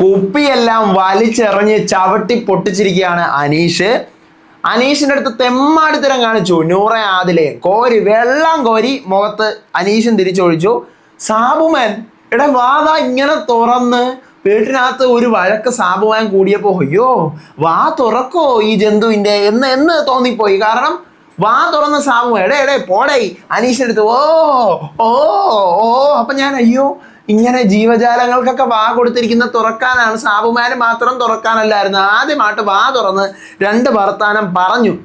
കുപ്പിയെല്ലാം വലിച്ചെറിഞ്ഞ് ചവിട്ടി പൊട്ടിച്ചിരിക്കുകയാണ് അനീഷ്. അനീഷിന്റെ അടുത്ത് തെമ്മാടിത്തരം കാണിച്ചു. നൂറ ആദിലെ. കോരി വെള്ളം കോരി മുഖത്ത് അനീഷൻ തിരിച്ചൊഴിച്ചു. സാബുമൻ എടാ വാത ഇങ്ങനെ തുറന്ന് വീട്ടിനകത്ത് ഒരു വഴക്ക് സാബുമാൻ കൂടിയപ്പോ അയ്യോ വാ തുറക്കോ ഈ ജന്തുവിന്റെ എന്ന് എന്ന് തോന്നിപ്പോയി. കാരണം വാ തുറന്ന സാബു എടേ എടേ പോടേ അനീഷിന്റെ അടുത്ത് ഓ ഓ ഓ അപ്പൊ ഞാൻ അയ്യോ ഇങ്ങനെ ജീവജാലങ്ങൾക്കൊക്കെ വാ കൊടുത്തിരിക്കുന്ന തുറക്കാനാണ്. സാബുമാന് മാത്രം തുറക്കാനല്ലായിരുന്നു. ആദ്യമായിട്ട് വാ തുറന്ന് രണ്ട് വർത്താനം പറഞ്ഞു.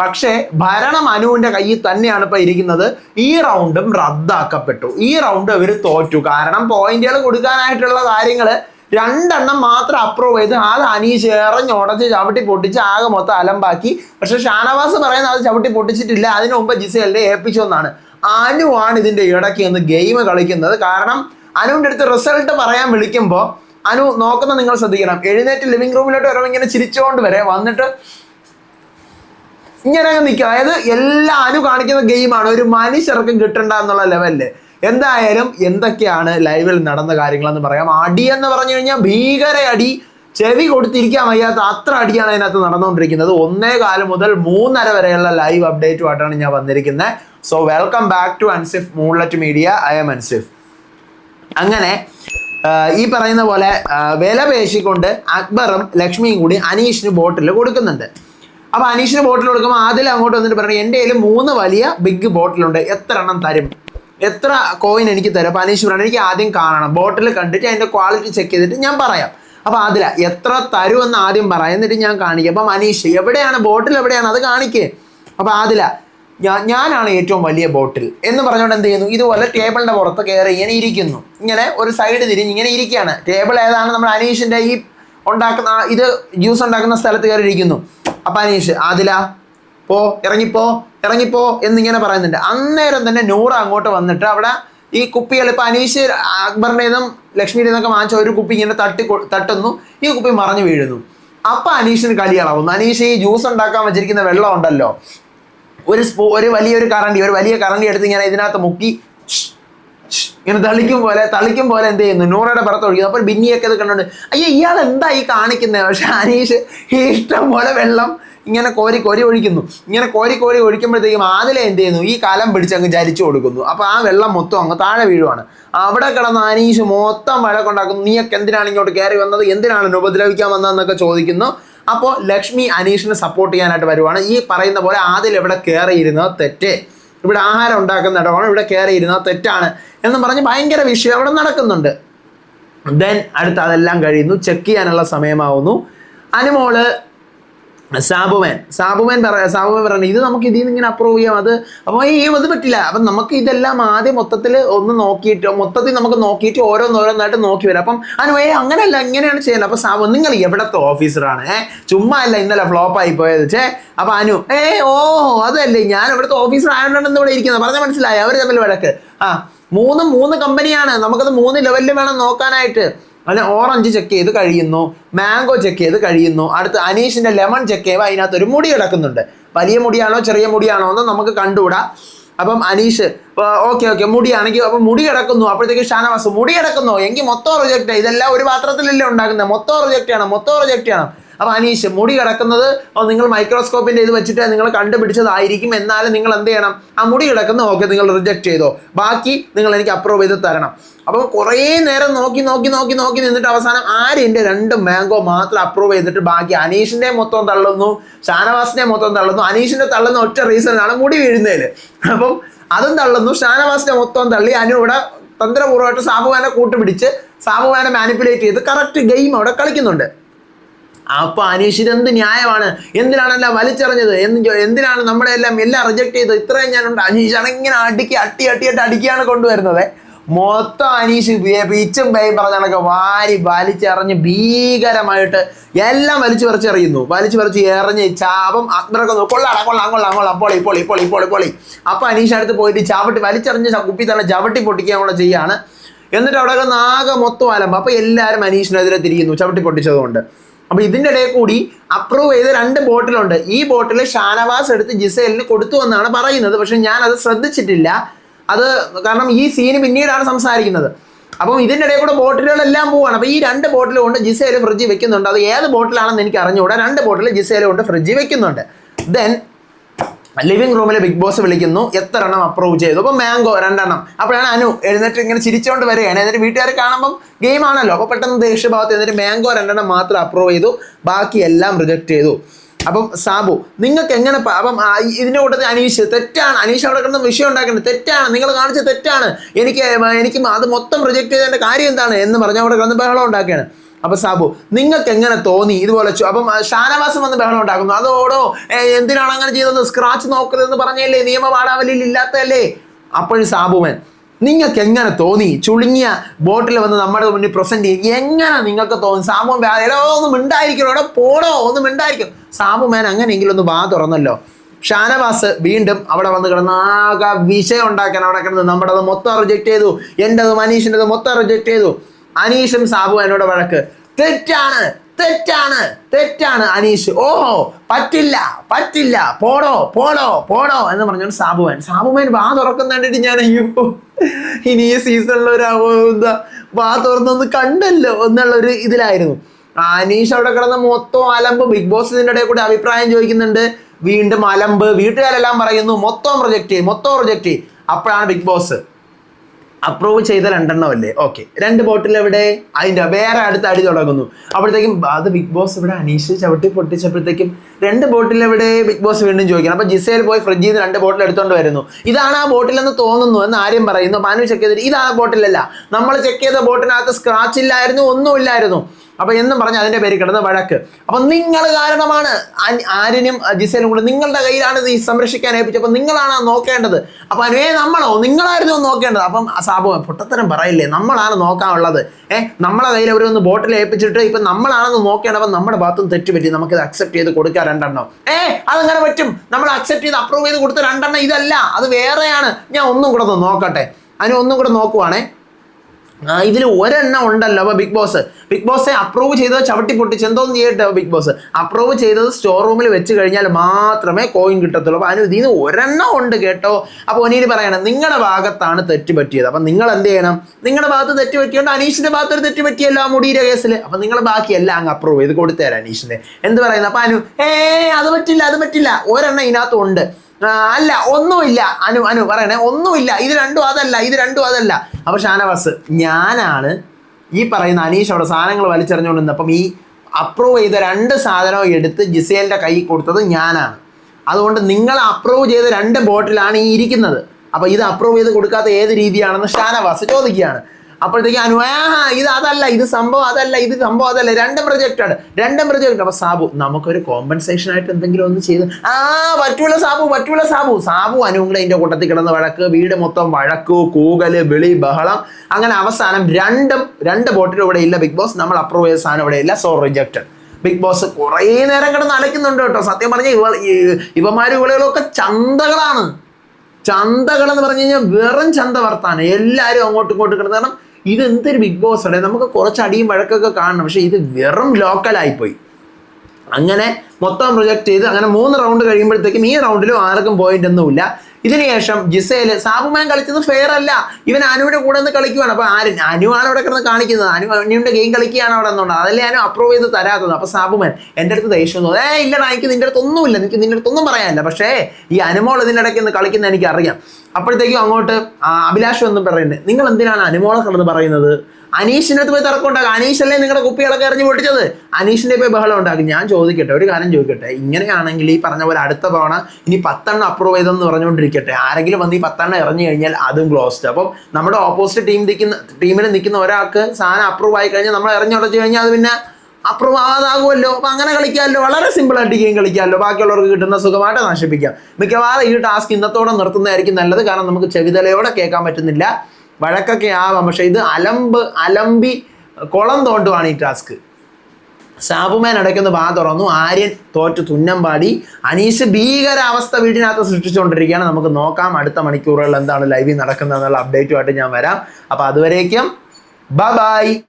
പക്ഷേ ഭരണം അനുവിന്റെ കയ്യിൽ തന്നെയാണ് ഇപ്പം ഇരിക്കുന്നത്. ഈ റൗണ്ടും റദ്ദാക്കപ്പെട്ടു. ഈ റൗണ്ട് ഇവർ തോറ്റു. കാരണം പോയിന്റുകൾ കൊടുക്കാനായിട്ടുള്ള കാര്യങ്ങൾ രണ്ടെണ്ണം മാത്രം അപ്രൂവ് ചെയ്ത് അത് അനീഷ് എറിഞ്ഞുടച്ച് ചവിട്ടി പൊട്ടിച്ച് ആകെ മൊത്തം അലമ്പാക്കി. പക്ഷെ ഷാനവാസ് പറയുന്നത് അത് ചവിട്ടി പൊട്ടിച്ചിട്ടില്ല. അതിനു മുമ്പ് ജിസേലിനെ ഏൽപ്പിച്ചു എന്നാണ്. അനുവാണ് ഇതിന്റെ ഇടയ്ക്ക് നിന്ന് ഗെയിം കളിക്കുന്നത്. കാരണം അനുവിന്റെ അടുത്ത് റിസൾട്ട് പറയാൻ വിളിക്കുമ്പോൾ അനു നോക്കുന്ന നിങ്ങൾ ശ്രദ്ധിക്കണം. എഴുന്നേറ്റ് ലിവിംഗ് റൂമിലോട്ട് വരുമ്പോൾ ഇങ്ങനെ ചിരിച്ചുകൊണ്ട് വരെ വന്നിട്ട് ഇങ്ങനെ നിൽക്കുക അതായത് എല്ലാ അനു കാണിക്കുന്ന ഗെയിമാണ് ഒരു മനുഷ്യർക്കും കിട്ടണ്ട എന്നുള്ള ലെവലിൽ എന്തായാലും എന്തൊക്കെയാണ് ലൈവിൽ നടന്ന കാര്യങ്ങളെന്ന് പറയാം. അടി എന്ന് പറഞ്ഞു കഴിഞ്ഞാൽ ഭീകര അടി. ചെവി കൊടുത്തിരിക്കാൻ വയ്യാത്ത അത്ര അടിയാണ് അതിനകത്ത് നടന്നുകൊണ്ടിരിക്കുന്നത്. ഒന്നേ കാലം മുതൽ മൂന്നര വരെയുള്ള ലൈവ് അപ്ഡേറ്റുമായിട്ടാണ് ഞാൻ വന്നിരിക്കുന്നത്. So welcome back to Ansif moonlet media I'm Ansif അങ്ങനെ ഈ പറയുന്ന പോലെ വില പേശിക്കൊണ്ട് അക്ബറും ലക്ഷ്മിയും കൂടി അനീഷിന് ബോട്ടിൽ കൊടുക്കുന്നുണ്ട്. അപ്പോൾ അനീഷിന് ബോട്ടിൽ കൊടുക്കുമ്പോൾ ആദ്യം അങ്ങോട്ട് വന്നിട്ട് പറഞ്ഞു എന്റെ കയ്യിൽ മൂന്ന് വലിയ ബിഗ് ബോട്ടിലുണ്ട് എത്ര എണ്ണം തരും? എത്ര കോയിൻ എനിക്ക് തരും? അപ്പോൾ അനീഷ് പറഞ്ഞു എനിക്ക് ആദ്യം കാണണം. ബോട്ടിൽ കണ്ടിട്ട് അതിന്റെ ക്വാളിറ്റി ചെക്ക് ചെയ്തിട്ട് ഞാൻ പറയാം. അപ്പോൾ അതില എത്ര തരുമെന്ന് ആദ്യം പറയാം എന്നിട്ട് ഞാൻ കാണിക്കാം. അപ്പം അനീഷ് എവിടെയാണ്? ബോട്ടിൽ എവിടെയാണ്? അത് കാണിക്കേ. അപ്പോൾ ആദില ഞാൻ ഞാനാണ് ഏറ്റവും വലിയ ബോട്ടിൽ എന്ന് പറഞ്ഞുകൊണ്ട് എന്ത് ചെയ്യുന്നു? ഇതുപോലെ ടേബിളിന്റെ പുറത്ത് കയറി ഇങ്ങനെ ഇരിക്കുന്നു. ഇങ്ങനെ ഒരു സൈഡ് തിരിഞ്ഞ് ഇങ്ങനെ ഇരിക്കുകയാണ്. ടേബിൾ ഏതാണ്? നമ്മൾ അനീഷിന്റെ ഈ ഉണ്ടാക്കുന്ന ഇത് ജ്യൂസ് ഉണ്ടാക്കുന്ന സ്ഥലത്ത് കയറി ഇരിക്കുന്നു. അപ്പൊ അനീഷ് ആദില പോ ഇറങ്ങിപ്പോ ഇറങ്ങിപ്പോ എന്നിങ്ങനെ പറയുന്നുണ്ട്. അന്നേരം തന്നെ നൂറ് അങ്ങോട്ട് വന്നിട്ട് അവിടെ ഈ കുപ്പികൾ ഇപ്പൊ അനീഷ് അക്ബറിന്റെതും ലക്ഷ്മിയുടേതൊക്കെ വാങ്ങിച്ച ഒരു കുപ്പി ഇങ്ങനെ തട്ടി തട്ടുന്നു. ഈ കുപ്പി മറഞ്ഞു വീഴുന്നു. അപ്പൊ അനീഷിന് കലിയളവുന്നു. അനീഷ് ഈ ജ്യൂസ് ഉണ്ടാക്കാൻ വെച്ചിരിക്കുന്ന വെള്ളം ഉണ്ടല്ലോ. ഒരു സ്പൂ ഒരു വലിയൊരു കറണ്ടി ഒരു വലിയ കറണ്ടി എടുത്ത് ഇങ്ങനെ ഇതിനകത്ത് മുക്കി ഇങ്ങനെ തളിക്കും പോലെ തളിക്കും പോലെ എന്ത് ചെയ്യുന്നു? നൂറയുടെ പുറത്ത് ഒഴിക്കുന്നു. അപ്പോൾ ബിന്നിയൊക്കെ ഇത് കണ്ടുകൊണ്ട് അയ്യോ ഇയാൾ എന്താ ഈ കാണിക്കുന്നത് പക്ഷെ അനീഷ് ഈ ഇഷ്ടം പോലെ വെള്ളം ഇങ്ങനെ കോരി കോരി ഒഴിക്കുന്നു. ഇങ്ങനെ കോരി കോരി ഒഴിക്കുമ്പോഴത്തേക്കും ആദ്യം എന്ത് ചെയ്യുന്നു? ഈ കാലം പിടിച്ച് അങ്ങ് ചരിച്ചു കൊടുക്കുന്നു. അപ്പോൾ ആ വെള്ളം മൊത്തം അങ്ങ് താഴെ വീഴുവാണ്. അവിടെ കിടന്ന് അനീഷ് മൊത്തം വഴക്കുണ്ടാക്കുന്നു. നീയൊക്കെ എന്തിനാണ് ഇങ്ങോട്ട് കയറി വന്നത്? എന്തിനാണ് ഉപദ്രവിക്കാൻ വന്നതെന്നൊക്കെ ചോദിക്കുന്നു. അപ്പോൾ ലക്ഷ്മി അനീഷിനെ സപ്പോർട്ട് ചെയ്യാനായിട്ട് വരുവാണ്. ഈ പറയുന്ന പോലെ ആദ്യം ഇവിടെ കയറിയിരുന്നത് തെറ്റ്. ഇവിടെ ആഹാരം ഉണ്ടാക്കുന്ന ഇടമാണ് ഇവിടെ കയറിയിരുന്നത് തെറ്റാണ് എന്ന് പറഞ്ഞ് ഭയങ്കര വിഷയം അവിടെ നടക്കുന്നുണ്ട്. ദെൻ അടുത്ത് അതെല്ലാം കഴിയുന്നു. ചെക്ക് ചെയ്യാനുള്ള സമയമാവുന്നു. അനുമോൾ സാബുമേൻ. സാബുമേൻ പറ സാബുമേൻ പറഞ്ഞു ഇത് നമുക്ക് ഇതിൽ നിന്ന് ഇങ്ങനെ അപ്രൂവ് ചെയ്യാം. അത് അപ്പോൾ ഈ അത് പറ്റില്ല. അപ്പം നമുക്ക് ഇതെല്ലാം ആദ്യം മൊത്തത്തിൽ ഒന്ന് നോക്കിയിട്ട് മൊത്തത്തിൽ നമുക്ക് നോക്കിയിട്ട് ഓരോന്നോരോന്നായിട്ട് നോക്കി വരാം. അപ്പം അനു ഏ അങ്ങനെയല്ല ഇങ്ങനെയാണ് ചെയ്യുന്നത്. അപ്പോൾ സാബു നിങ്ങൾ എവിടത്തെ ഓഫീസറാണ്? ഏ ചുമ്മാ അല്ല ഇന്നലെ ഫ്ലോപ്പ് ആയി പോയത്. ചേ അപ്പം അനു ഏ ഓ അതല്ലേ ഞാൻ ഇവിടുത്തെ ഓഫീസർ ആയതുകൊണ്ടാണ് ഇവിടെ ഇരിക്കുന്നത്. പറഞ്ഞാൽ മനസ്സിലായി? അവർ തമ്മിൽ വഴക്ക്. ആ മൂന്ന് മൂന്ന് കമ്പനിയാണ് നമുക്കത് മൂന്ന് ലെവലിൽ വേണം നോക്കാനായിട്ട്. അല്ലെ ഓറഞ്ച് ചെക്ക് ചെയ്ത് കഴിയുന്നു മാംഗോ ചെക്ക് ചെയ്ത് കഴിയുന്നു അടുത്ത് അനീഷിന്റെ ലെമൺ ചെക്ക് ചെയ്യുമ്പോൾ അതിനകത്ത് ഒരു മുടി കിടക്കുന്നുണ്ട്. വലിയ മുടിയാണോ ചെറിയ മുടിയാണോ എന്ന് നമുക്ക് കണ്ടുകൂടാ. അപ്പം അനീഷ് ഓക്കെ ഓക്കെ മുടിയാണെങ്കിൽ അപ്പം മുടി കിടക്കുന്നു. അപ്പോഴത്തേക്ക് ഷാനവാസ് മുടി കിടക്കുന്നു. എങ്കിൽ മൊത്തം റിജക്റ്റ് ഇതെല്ലാം ഒരു പാത്രത്തിലല്ലേ ഉണ്ടാക്കുന്നത്? മൊത്തം റിജക്റ്റ് ആണ് മൊത്തം റിജക്റ്റ് ചെയ്യണം. അപ്പൊ അനീഷ് മുടി കിടക്കുന്നത് നിങ്ങൾ മൈക്രോസ്കോപ്പിന്റെ ഇത് വെച്ചിട്ട് നിങ്ങൾ കണ്ടുപിടിച്ചതായിരിക്കും എന്നാലും നിങ്ങൾ എന്ത് ചെയ്യണം? ആ മുടി കിടക്കുന്ന ഓക്കെ നിങ്ങൾ റിജക്ട് ചെയ്തോ. ബാക്കി നിങ്ങൾ എനിക്ക് അപ്രൂവ് ചെയ്ത് തരണം. അപ്പം കുറേ നേരം നോക്കി നോക്കി നോക്കി നോക്കി നിന്നിട്ട് അവസാനം ആര്യന്റെ രണ്ട് മാംഗോ മാത്രം അപ്രൂവ് ചെയ്തിട്ട് ബാക്കി അനീഷിന്റെ മൊത്തം തള്ളുന്നു ഷാനവാസിന്റെ മൊത്തം തള്ളുന്നു. അനീഷിന്റെ തള്ളുന്ന ഒറ്റ റീസണാണ് മുടി വീഴുന്നതിൽ അപ്പം അതും തള്ളുന്നു ഷാനവാസിന്റെ മൊത്തം തള്ളി. അനു ഇവിടെ തന്ത്രപൂർവമായിട്ട് സാബുവാനെ കൂട്ടുപിടിച്ച് സാബുവാനെ മാനിപ്പുലേറ്റ് ചെയ്ത് കറക്റ്റ് ഗെയിം അവിടെ കളിക്കുന്നുണ്ട്. അപ്പൊ അനീഷ് എന്ത് ന്യായമാണ്? എന്തിനാണല്ല വലിച്ചെറിഞ്ഞത്? എന്ത് എന്തിനാണ് നമ്മളെ എല്ലാം എല്ലാം റിജക്ട് ചെയ്തത്? ഇത്രയും ഞാനുണ്ട്. അനീഷാണ് ഇങ്ങനെ അടിക്കി അട്ടി അട്ടിയായിട്ട് അടിക്കുകയാണ് കൊണ്ടുവരുന്നത്. മൊത്തം അനീഷ് പിച്ചും പേയും പറഞ്ഞ വാരി വലിച്ചെറിഞ്ഞ് ഭീകരമായിട്ട് എല്ലാം വലിച്ചു പറിച്ചെറിയുന്നു വലിച്ചു പറിച്ച് എറിഞ്ഞ് ചാപം അക്ബറൊക്കെ കൊള്ളാടാ കൊള്ളാം കൊള്ളാം കൊള്ളാം. പൊളി പൊളി പൊളി പൊളി പൊളി. അപ്പൊ അനീഷ് അടുത്ത് പോയിട്ട് ചാവട്ടി വലിച്ചെറിഞ്ഞ് കുപ്പി തന്നെ ചവിട്ടി പൊട്ടിക്കുക കൂടെ ചെയ്യാണ്. എന്നിട്ട് അവിടെ നാഗ മൊത്തം അലമ്പ്. അപ്പൊ എല്ലാവരും അനീഷിനെതിരെ തിരിയുന്നു. ചവിട്ടി പൊട്ടിച്ചതുകൊണ്ട്. അപ്പൊ ഇതിന്റെ ഇടയിൽ കൂടി അപ്രൂവ് ചെയ്ത രണ്ട് ബോട്ടിലുണ്ട്. ഈ ബോട്ടിൽ ഷാനവാസ് എടുത്ത് ജിസേലിന് കൊടുത്തു എന്നാണ് പറയുന്നത്. പക്ഷെ ഞാൻ അത് ശ്രദ്ധിച്ചിട്ടില്ല. അത് കാരണം ഈ സീന് പിന്നീടാണ് സംസാരിക്കുന്നത്. അപ്പം ഇതിന്റെ ഇടയിൽ കൂടെ ബോട്ടിലുകളെല്ലാം പോവാണ്. അപ്പോൾ ഈ രണ്ട് ബോട്ടിൽ കൊണ്ട് ജിസേൽ ഫ്രിഡ്ജിൽ വെക്കുന്നുണ്ട്. അത് ഏത് ബോട്ടിലാണെന്ന് എനിക്ക് അറിഞ്ഞുകൂടാ. രണ്ട് ബോട്ടിൽ ജിസേൽ കൊണ്ട് ഫ്രിഡ്ജിൽ വെക്കുന്നുണ്ട്. ദെൻ ലിവിംഗ് റൂമിൽ ബിഗ് ബോസ് വിളിക്കുന്നു. എത്ര എണ്ണം അപ്രൂവ് ചെയ്തു? അപ്പോൾ മാംഗോ രണ്ടെണ്ണം. അപ്പോഴാണ് അനു എഴുന്നേറ്റ് ഇങ്ങനെ ചിരിച്ചുകൊണ്ട് വരികയാണ്. എന്നിട്ട് വീട്ടുകാർ കാണുമ്പം ഗെയിം ആണല്ലോ. അപ്പോൾ പെട്ടെന്ന് ദേഷ്യഭാഗത്ത് എന്നിട്ട് മാംഗോ രണ്ടെണ്ണം മാത്രം അപ്രൂവ് ചെയ്തു. ബാക്കി എല്ലാം റിജക്ട് ചെയ്തു. അപ്പം സാബു നിങ്ങൾക്ക് എങ്ങനെ അപ്പം ഇതിന്റെ കൂട്ടത്തിൽ അനീഷ് തെറ്റാണ്. അനീഷ് അവിടെ കിടന്ന് വിഷയം ഉണ്ടാക്കുന്നത് തെറ്റാണ്. നിങ്ങൾ കാണിച്ച തെറ്റാണ്. എനിക്ക് എനിക്ക് അത് മൊത്തം റിജക്ട് ചെയ്തതിന്റെ കാര്യം എന്താണ് എന്ന് പറഞ്ഞ് അവിടെ കിടന്ന് ബഹളം ഉണ്ടാക്കുകയാണ്. അപ്പൊ സാബു നിങ്ങൾക്ക് എങ്ങനെ തോന്നി ഇതുപോലെ അപ്പം ഷാനവാസം വന്ന് ബഹളം ഉണ്ടാക്കുന്നു. അതോടോ എന്തിനാണ് അങ്ങനെ ചെയ്തത് സ്ക്രാച്ച് നോക്കരുതെന്ന് പറഞ്ഞല്ലേ നിയമ ഇല്ലാത്തല്ലേ അപ്പോഴും സാബുവൻ നിങ്ങൾക്ക് എങ്ങനെ തോന്നി? ചുളുങ്ങിയ ബോട്ടിൽ വന്ന് നമ്മുടെ മുന്നിൽ പ്രസന്റ് ചെയ്യും എങ്ങനെ നിങ്ങൾക്ക് തോന്നി? സാബു എടോ ഒന്ന് മിണ്ടായിരിക്കണം എടോ പോടോ ഒന്ന് മിണ്ടായിരിക്കും സാബുമാൻ അങ്ങനെയെങ്കിലും ഒന്ന് വാ തുറന്നല്ലോ. ഷാനവാസ് വീണ്ടും അവിടെ വന്ന് കിടന്ന് ആകെ വിഷയം ഉണ്ടാക്കാൻ അവിടെ കിടന്ന് നമ്മുടെ മൊത്തം റിജക്ട് ചെയ്തു. എന്റെത് മനീഷിന്റെത് മൊത്തം റിജക്ട് ചെയ്തു. അനീഷും സാബു എന്നോട് വഴക്ക്. തെറ്റാണ് തെറ്റാണ് തെറ്റാണ് അനീഷ്. ഓഹോ പറ്റില്ല പറ്റില്ല. പോടോ പോടോ പോടോ എന്ന് പറഞ്ഞോണ്ട് സാബുവൻ. സാബുമേൻ വാ തുറക്കുന്ന കണ്ടിട്ട് ഞാൻ. അയ്യോ ഇനി ഈ സീസണിൽ ഒരു വാ തുറന്നൊന്ന് കണ്ടല്ലോ എന്നുള്ള ഒരു ഇതിലായിരുന്നു അനീഷ് അവിടെ കിടന്ന് മൊത്തം അലമ്പ് ബിഗ് ബോസ് ഇതിന്റെ ഇടയിൽ കൂടി അഭിപ്രായം ചോദിക്കുന്നുണ്ട്. വീണ്ടും അലമ്പ് വീട്ടുകാരെല്ലാം പറയുന്നു മൊത്തം പ്രൊജക്റ്റ് മൊത്തം പ്രൊജക്റ്റ് അപ്പോഴാണ് ബിഗ് ബോസ്. അപ്രൂവ് ചെയ്ത രണ്ടെണ്ണം അല്ലേ? ഓക്കെ രണ്ട് ബോട്ടിൽ എവിടെ? അതിന്റെ വേറെ അടുത്ത അടി തുടങ്ങുന്നു. അപ്പോഴത്തേക്കും അത് ബിഗ് ബോസ് ഇവിടെ അനീഷ് ചവിട്ടി പൊട്ടിച്ചപ്പോഴത്തേക്കും രണ്ട് ബോട്ടിൽ എവിടെ? ബിഗ് ബോസ് വീണ്ടും ചോദിക്കണം അപ്പൊ ജിസേൽ പോയി ഫ്രിഡ്ജിൽ നിന്ന് രണ്ട് ബോട്ടിൽ എടുത്തോണ്ട് വരുന്നു. ഇതാണ് ആ ബോട്ടിൽ എന്ന് തോന്നുന്നു എന്ന് ആരും പറയുന്നു. മാനു ചെക്ക് ചെയ്തിട്ട് ഇതാണ് ബോട്ടിലല്ല നമ്മൾ ചെക്ക് ചെയ്ത ബോട്ടിനകത്ത് സ്ക്രാച്ച് ഇല്ലായിരുന്നു ഒന്നുമില്ലായിരുന്നു അപ്പൊ എന്നും പറഞ്ഞ് അതിന്റെ പേര് കിടന്ന വഴക്ക്. അപ്പൊ നിങ്ങൾ കാരണമാണ് ആരിനും ജിസേലും കൂടെ നിങ്ങളുടെ കയ്യിലാണ് ഇത് സംരക്ഷിക്കാൻ ഏൽപ്പിച്ചത്. അപ്പൊ നിങ്ങളാണ് നോക്കേണ്ടത്. അപ്പൊ അനുവേ നമ്മളോ? നിങ്ങളായിരുന്നു നോക്കേണ്ടത്. അപ്പം സാബു പൊട്ടത്തരം പറയില്ലേ? നമ്മളാണ് നോക്കാനുള്ളത്. ഏഹ് നമ്മളെ കയ്യിൽ അവരൊന്ന് ബോട്ടിൽ ഏൽപ്പിച്ചിട്ട് ഇപ്പൊ നമ്മളാണെന്ന് നോക്കേണ്ടത് അപ്പൊ നമ്മുടെ ഭാഗത്തും തെറ്റ് പറ്റി നമുക്ക് ഇത് അക്സെപ്റ്റ് ചെയ്ത് കൊടുക്കുക രണ്ടെണ്ണം. ഏ അതങ്ങനെ പറ്റും? നമ്മൾ അക്സെപ്റ്റ് ചെയ്ത് അപ്രൂവ് ചെയ്ത് കൊടുത്ത രണ്ടെണ്ണം ഇതല്ല. അത് വേറെയാണ്. ഞാൻ ഒന്നും കൂടെ ഒന്ന് നോക്കട്ടെ. അതിന് ഒന്നും കൂടെ നോക്കുവാണേ. ഇതിൽ ഒരെണ്ണം ഉണ്ടല്ലോ അപ്പൊ ബിഗ് ബോസ് ബിഗ് ബോസെ അപ്രൂവ് ചെയ്തത് ചവിട്ടി പൊട്ടിച്ച് എന്തോന്ന് ചെയ്യട്ടെ ബിഗ് ബോസ് അപ്രൂവ് ചെയ്തത് സ്റ്റോർ റൂമിൽ വെച്ച് കഴിഞ്ഞാൽ മാത്രമേ കോയിൻ കിട്ടത്തുള്ളൂ. അപ്പൊ അതിന് ഇതിന് ഒരെണ്ണം ഉണ്ട് കേട്ടോ. അപ്പൊ ഒനീൽ പറയണം നിങ്ങളുടെ ഭാഗത്താണ് തെറ്റ് പറ്റിയത്. അപ്പൊ നിങ്ങൾ എന്ത് ചെയ്യണം? നിങ്ങളുടെ ഭാഗത്ത് തെറ്റ് പറ്റിയോണ്ട് അനീഷിന്റെ ഭാഗത്ത് ഒരു തെറ്റ് പറ്റിയല്ലോ ആ മുടിയുടെ കേസിൽ. അപ്പൊ നിങ്ങൾ ബാക്കിയെല്ലാം അങ്ങ് അപ്രൂവ് ചെയ്ത് കൊടുത്തേരാം അനീഷിന്റെ എന്ത് പറയുന്നത് അപ്പൊ അനു ഏ അത് പറ്റില്ല അത് പറ്റില്ല. ഒരെണ്ണം ഇതിനകത്തും ഉണ്ട് ആ, അല്ല ഒന്നുമില്ല. അനു അനു പറയണേ. ഒന്നുമില്ല. ഇത് രണ്ടും അതല്ല ഇത് രണ്ടും അതല്ല. അപ്പൊ ഷാനവാസ് ഞാനാണ് ഈ പറയുന്ന അനീഷ് അവിടെ സാധനങ്ങൾ വലിച്ചെറിഞ്ഞുകൊണ്ടിരുന്നത് അപ്പം ഈ അപ്രൂവ് ചെയ്ത രണ്ട് സാധനവും എടുത്ത് ജിസേലിന്റെ കൈ കൊടുത്തത് ഞാനാണ്. അതുകൊണ്ട് നിങ്ങൾ അപ്രൂവ് ചെയ്ത രണ്ട് ബോട്ടിലാണ് ഈ ഇരിക്കുന്നത്. അപ്പൊ ഇത് അപ്രൂവ് ചെയ്ത് കൊടുക്കാത്ത ഏത് രീതിയാണെന്ന് ഷാനവാസ് ചോദിക്കുകയാണ്. അപ്പോഴത്തേക്ക് അനു ആ ഇത് അതല്ല ഇത് സംഭവം അതല്ല ഇത് സംഭവം അതല്ല. രണ്ടും പ്രൊജക്റ്റാണ് രണ്ടും പ്രൊജക്റ്റ് അപ്പൊ സാബു നമുക്കൊരു കോമ്പൻസേഷൻ ആയിട്ട് എന്തെങ്കിലും ഒന്ന് ചെയ്ത്. ആ പറ്റൂല സാബു പറ്റൂല സാബു. സാബു അനുങ്ങളെ അതിന്റെ കൂട്ടത്തിൽ കിടന്ന് വഴക്ക് വീട് മൊത്തം വഴക്കു കൂകൽ വിളി ബഹളം. അങ്ങനെ അവസാനം രണ്ടും രണ്ട് ബോട്ടിലും ഇവിടെ ഇല്ല ബിഗ് ബോസ്. നമ്മൾ അപ്രൂവ് ചെയ്ത സാധനം ഇവിടെ ഇല്ല. സോ റിജക്റ്റഡ് ബിഗ് ബോസ് കുറേ നേരം കിടന്ന് അലയ്ക്കുന്നുണ്ട് കേട്ടോ. സത്യം പറഞ്ഞ ഇവ ഇവമാര് ഇവളുകളൊക്കെ ചന്തകളാണ്. ചന്തകൾ എന്ന് പറഞ്ഞു കഴിഞ്ഞാൽ വെറും ചന്ത വർത്താനം. എല്ലാവരും അങ്ങോട്ടും ഇങ്ങോട്ടും കിടന്ന് കാരണം ഇത് എന്തൊരു ബിഗ് ബോസ് ആണ്? നമുക്ക് കുറച്ച് അടിയും വഴക്കൊക്കെ കാണണം. പക്ഷേ ഇത് വെറും ലോക്കലായിപ്പോയി അങ്ങനെ മൊത്തം പ്രൊജക്റ്റ് ചെയ്ത് അങ്ങനെ മൂന്ന് റൗണ്ട് കഴിയുമ്പോഴത്തേക്കും ഈ റൗണ്ടിലും ആർക്കും പോയിന്റ് ഒന്നുമില്ല. ഇതിനുശേഷം ജിസയിൽ സാബുമാൻ കളിച്ചത് ഫെയർ അല്ല. ഇവൻ അനുവിന്റെ കൂടെ നിന്ന് കളിക്കുവാണ്. അപ്പൊ ആര്? അനുവാണ് അവിടെ കിടന്ന് കാണിക്കുന്നത്. അനു അനുവിന്റെ ഗെയിം കളിക്കുകയാണ് അവിടെ നിന്നുണ്ട് അതല്ലേ അനു അപ്രൂവ് ചെയ്ത് തരാത്തത്. അപ്പൊ സാബുമാൻ എന്റെ അടുത്ത് ദേഷ്യം തോന്നുന്നു ഏ ഇല്ലടാ എനിക്ക് നിന്റെ അടുത്ത് ഒന്നുമില്ല. എനിക്ക് നിന്റെ അടുത്ത് ഒന്നും പറയാനില്ല. പക്ഷേ ഈ അനുമോൾ ഇതിന്റെ ഇടയ്ക്ക് നിന്ന് കളിക്കുന്ന എനിക്ക് അറിയാം അപ്പോഴത്തേക്കും അങ്ങോട്ട് അഭിലാഷം എന്നും ഒന്നും പറയുന്നുണ്ട് നിങ്ങൾ എന്തിനാണ് അനുമോളെ കടന്ന് പറയുന്നത്? അനീഷിന്റെ അടുത്ത് പോയി തർക്കം ഉണ്ടാക്കുക അനീഷല്ലേ നിങ്ങളുടെ കുപ്പികളൊക്കെ എറിഞ്ഞു പൊട്ടിച്ചത്? അനീഷിന്റെ പോയി ബഹളം ഉണ്ടാക്കും. ഞാൻ ചോദിക്കട്ടെ ഒരു കാര്യം ചോദിക്കട്ടെ. ഇങ്ങനെയാണെങ്കിൽ ഈ പറഞ്ഞ പോലെ അടുത്ത തവണ ഇനി പത്തെണ്ണം അപ്രൂവ് ചെയ്തെന്ന് പറഞ്ഞുകൊണ്ടിരിക്കട്ടെ. ആരെങ്കിലും വന്ന് ഈ പത്തെണ്ണം എറിഞ്ഞു കഴിഞ്ഞാൽ അതും ക്ലോസ്ഡ് അപ്പം നമ്മുടെ ഓപ്പോസിറ്റ് ടീം നിൽക്കുന്ന ടീമിൽ നിൽക്കുന്ന ഒരാൾക്ക് സാധനം അപ്രൂവ് ആയി കഴിഞ്ഞാൽ നമ്മൾ എറിഞ്ഞുടച്ചു കഴിഞ്ഞാൽ അത് പിന്നെ അപ്രൂവ് ആവാതാകുമല്ലോ. അപ്പം അങ്ങനെ കളിക്കാമല്ലോ. വളരെ സിമ്പിളായിട്ട് ഗെയിം കളിക്കാമല്ലോ. ബാക്കിയുള്ളവർക്ക് കിട്ടുന്ന സുഖമായിട്ട് നശിപ്പിക്കാം. മിക്കവാറും ഈ ടാസ്ക് ഇന്നത്തോടെ നിർത്തുന്നതായിരിക്കും നല്ലത്. കാരണം നമുക്ക് ചെവിതലയോടെ കേൾക്കാൻ പറ്റുന്നില്ല. വഴക്കൊക്കെ ആവാം. പക്ഷെ ഇത് അലമ്പ് അലമ്പി കുളം തോണ്ടുവാണ് ഈ ടാസ്ക്. സാബുമാൻ അടയ്ക്കുന്ന വാ തുറന്നു. ആര്യൻ തോറ്റു തുന്നം പാടി. അനീഷ് ഭീകരാവസ്ഥ വീടിനകത്ത് സൃഷ്ടിച്ചുകൊണ്ടിരിക്കുകയാണ്. നമുക്ക് നോക്കാം അടുത്ത മണിക്കൂറുകളിൽ എന്താണ് ലൈവിൽ നടക്കുന്നത് എന്നുള്ള അപ്ഡേറ്റുമായിട്ട് ഞാൻ വരാം. അപ്പോൾ അതുവരേക്കും ബ ബായ്